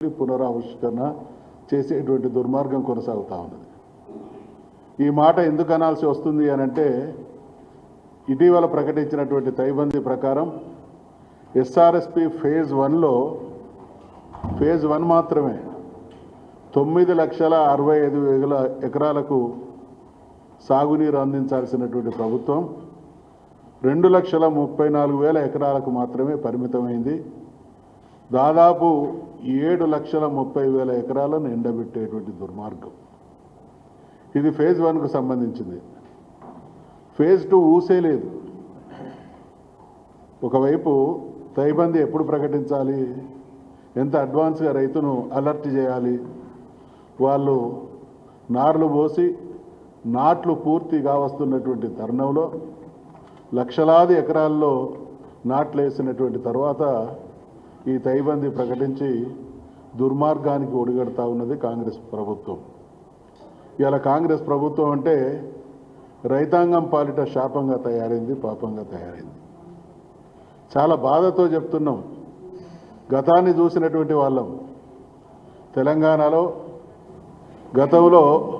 పునరావిష్కరణ చేసేటువంటి దుర్మార్గం కొనసాగుతూ ఉన్నది. ఈ మాట ఎందుకు అనాల్సి వస్తుంది అని అంటే ఇటీవల ప్రకటించినటువంటి తైబందీ ప్రకారం ఎస్ఆర్ఎస్పి ఫేజ్ వన్లో ఫేజ్ వన్ మాత్రమే తొమ్మిది లక్షల అరవై ఐదు వేల ఎకరాలకు సాగునీరు అందించాల్సినటువంటి ప్రభుత్వం రెండు లక్షల ముప్పై నాలుగు వేల ఎకరాలకు మాత్రమే పరిమితమైంది. దాదాపు ఏడు లక్షల ముప్పై వేల ఎకరాలను ఎండబెట్టేటువంటి దుర్మార్గం. ఇది ఫేజ్ వన్కు సంబంధించింది. ఫేజ్ టూ ఊసే లేదు. ఒకవైపు తైబంది ఎప్పుడు ప్రకటించాలి? ఎంత అడ్వాన్స్గా రైతును అలర్ట్ చేయాలి? వాళ్ళు నార్లు పోసి నాట్లు పూర్తిగా వస్తున్నటువంటి తరుణంలో లక్షలాది ఎకరాల్లో నాట్లు వేసినటువంటి తర్వాత ఈ తైబంది ప్రకటించి దుర్మార్గానికి ఒడిగడతా ఉన్నది కాంగ్రెస్ ప్రభుత్వం. ఇలా కాంగ్రెస్ ప్రభుత్వం అంటే రైతాంగం పాలిట శాపంగా తయారైంది పాపంగా తయారైంది. చాలా బాధతో చెప్తున్నాం. గతాన్ని చూసినటువంటి వాళ్ళం. తెలంగాణలో గతంలో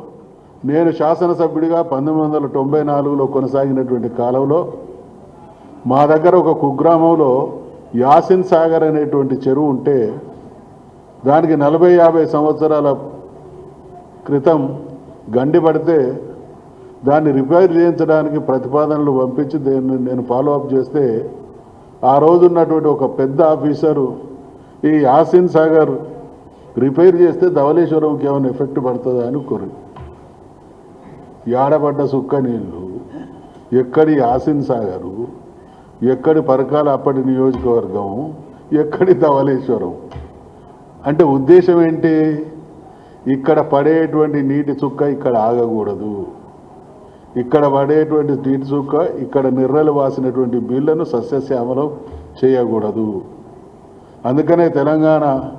నేను శాసనసభ్యుడిగా పంతొమ్మిది వందల తొంభై నాలుగులో కొనసాగినటువంటి కాలంలో మా దగ్గర ఒక కుగ్రామంలో యాసిన్ సాగర్ అనేటువంటి చెరువు ఉంటే దానికి నలభై యాభై సంవత్సరాల క్రితం గండి పడితే దాన్ని రిపేర్ చేయించడానికి ప్రతిపాదనలు పంపించి దీన్ని నేను ఫాలో అప్ చేస్తే ఆ రోజు ఉన్నటువంటి ఒక పెద్ద ఆఫీసరు ఈ యాసిన్ సాగర్ రిపేర్ చేస్తే ధవళేశ్వరంకి ఏమైనా ఎఫెక్ట్ పడుతుందా అని కోరి యాడబడ్డ సుక్క నీళ్ళు ఎక్కడి యాసిన్ సాగరు ఎక్కడి పరకాల అప్పటి నియోజకవర్గం ఎక్కడి ధవళేశ్వరం? అంటే ఉద్దేశం ఏంటి? ఇక్కడ పడేటువంటి నీటి చుక్క ఇక్కడ ఆగకూడదు. ఇక్కడ పడేటువంటి నీటి చుక్క ఇక్కడ నిర్రలు వాసినటువంటి బిల్లను సస్యశ్యామలం చేయకూడదు. అందుకనే తెలంగాణ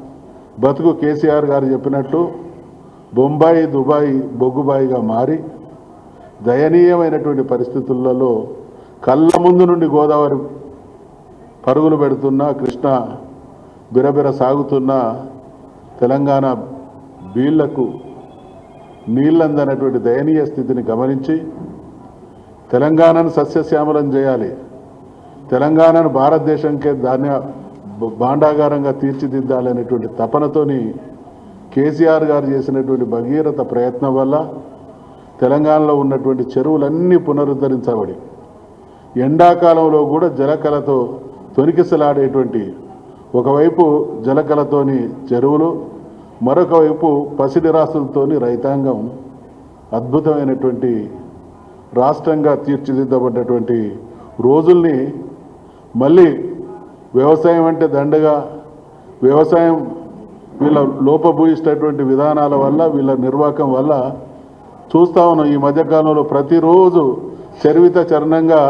బతుకు కేసీఆర్ గారు చెప్పినట్టు బొంబాయి దుబాయ్ బొగ్గుబాయిగా మారి దయనీయమైనటువంటి పరిస్థితులలో కళ్ళ ముందు నుండి గోదావరి పరుగులు పెడుతున్న కృష్ణ బిరబిర సాగుతున్న తెలంగాణ బీళ్ళకు నీళ్ళందనటువంటి దయనీయ స్థితిని గమనించి తెలంగాణను సస్యశ్యామలం చేయాలి. తెలంగాణను భారతదేశంకే ధాన్య భాండాగారంగా తీర్చిదిద్దాలనేటువంటి తపనతోని కేసీఆర్ గారు చేసినటువంటి భగీరథ ప్రయత్నం వల్ల తెలంగాణలో ఉన్నటువంటి చెరువులన్నీ పునరుద్ధరించబడి ఎండాకాలంలో కూడా జలకలతో తొనికిసలాడేటువంటి ఒకవైపు జలకలతోని చెరువులు మరొక వైపు పసిడి రాసులతోని రైతాంగం అద్భుతమైనటువంటి రాష్ట్రంగా తీర్చిదిద్దబడ్డటువంటి రోజుల్ని మళ్ళీ వ్యవసాయం అంటే దండగా వ్యవసాయం వీళ్ళ లోపభూయిష్టటువంటి విధానాల వల్ల వీళ్ళ నిర్వాహకం వల్ల చూస్తా ఉన్నాం. ఈ మధ్యకాలంలో ప్రతిరోజు చరివిత చరణంగా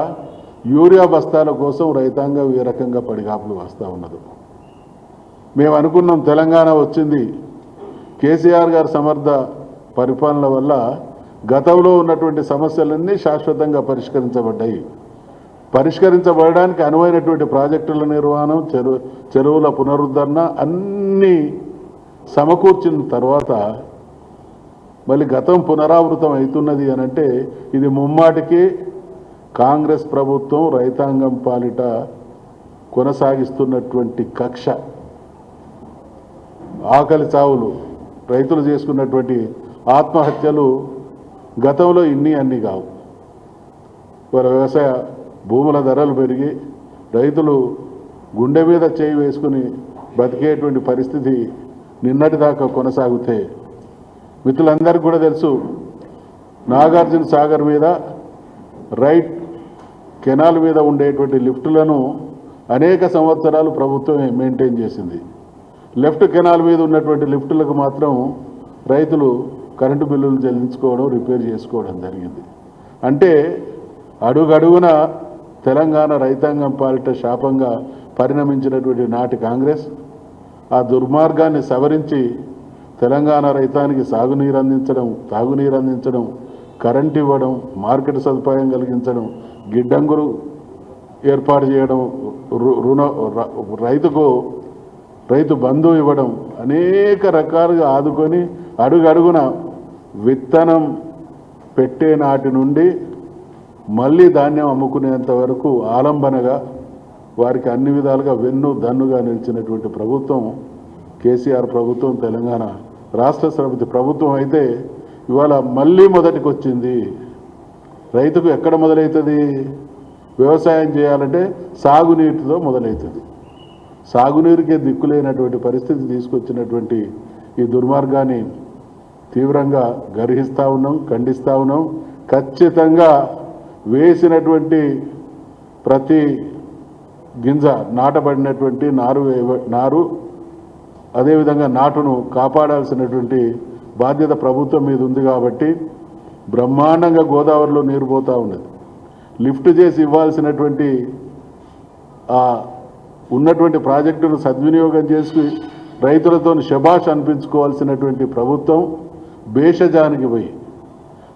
యూరియా బస్తాల కోసం రైతాంగం ఏ రకంగా పడిగాపులు వస్తూ ఉన్నది. మేము అనుకున్నాం తెలంగాణ వచ్చింది. కేసీఆర్ గారి సమర్థ పరిపాలన వల్ల గతంలో ఉన్నటువంటి సమస్యలన్నీ శాశ్వతంగా పరిష్కరించబడ్డాయి. పరిష్కరించబడడానికి అనువైనటువంటి ప్రాజెక్టుల నిర్వహణ చెరువు చెరువుల పునరుద్ధరణ అన్నీ సమకూర్చిన తర్వాత మళ్ళీ గతం పునరావృతం అవుతున్నది అని అంటే ఇది ముమ్మాటికి కాంగ్రెస్ ప్రభుత్వం రైతాంగం పాలిట కొనసాగిస్తున్నటువంటి కక్ష ఆకలి చావులు రైతులు చేసుకున్నటువంటి ఆత్మహత్యలు గతంలో ఇన్ని అన్ని కావు. వారి వ్యవసాయ భూముల ధరలు పెరిగి రైతులు గుండె మీద చేయి వేసుకుని బతికేటువంటి పరిస్థితి నిన్నటిదాకా కొనసాగితే మిత్రులందరికీ కూడా తెలుసు నాగార్జున సాగర్ మీద రైట్ కెనాల్ మీద ఉండేటువంటి లిఫ్టులను అనేక సంవత్సరాలు ప్రభుత్వమే మెయింటైన్ చేసింది. లెఫ్ట్ కెనాల్ మీద ఉన్నటువంటి లిఫ్టులకు మాత్రం రైతులు కరెంటు బిల్లులు చెల్లించుకోవడం రిపేర్ చేసుకోవడం జరిగింది. అంటే అడుగడుగున తెలంగాణ రైతాంగం పాలిట శాపంగా పరిణమించినటువంటి నాటి కాంగ్రెస్ ఆ దుర్మార్గాన్ని సవరించి తెలంగాణ రైతానికి సాగునీరు అందించడం తాగునీరు అందించడం కరెంట్ ఇవ్వడం మార్కెట్ సదుపాయం కలిగించడం గిడ్డంగులు ఏర్పాటు చేయడం రు- రుణ రైతుకు రైతు బంధు ఇవ్వడం అనేక రకాలుగా ఆదుకొని అడుగడుగున విత్తనం పెట్టే నాటి నుండి మళ్ళీ ధాన్యం అమ్ముకునేంత వరకు ఆలంబనగా వారికి అన్ని విధాలుగా వెన్ను దన్నుగా నిలిచినటువంటి ప్రభుత్వం కేసీఆర్ ప్రభుత్వం తెలంగాణ రాష్ట్ర సమితి ప్రభుత్వం అయితే ఇవాళ మళ్ళీ మొదటికి వచ్చింది రైతుకు ఎక్కడ మొదలవుతుంది వ్యవసాయం చేయాలంటే సాగునీటితో మొదలవుతుంది సాగునీరుకే దిక్కులేనటువంటి పరిస్థితి తీసుకొచ్చినటువంటి ఈ దుర్మార్గాన్ని తీవ్రంగా గర్హిస్తూ ఉన్నాం ఖండిస్తూ ఉన్నాం. ఖచ్చితంగా వేసినటువంటి ప్రతి గింజ నాటబడినటువంటి నారు నారు అదేవిధంగా నాటును కాపాడాల్సినటువంటి బాధ్యత ప్రభుత్వం మీద ఉంది కాబట్టి బ్రహ్మాండంగా గోదావరిలో నీరు పోతూ ఉన్నది. లిఫ్ట్ చేసి ఇవ్వాల్సినటువంటి ఆ ఉన్నటువంటి ప్రాజెక్టును సద్వినియోగం చేసి రైతులతో శబాష్ అనిపించుకోవాల్సినటువంటి ప్రభుత్వం భేషజానికి పోయి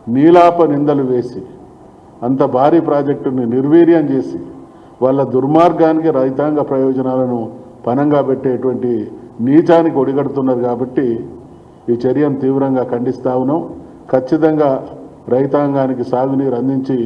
నీలాప నిందలు వేసి అంత భారీ ప్రాజెక్టుని నిర్వీర్యం చేసి వాళ్ళ దుర్మార్గానికి రైతాంగ ప్రయోజనాలను పనంగా పెట్టేటువంటి నీచానికి ఒడిగడుతున్నారు కాబట్టి ఈ చర్యను తీవ్రంగా ఖండిస్తా ఉన్నాం. ఖచ్చితంగా రైతాంగానికి సాగునీరు అందించి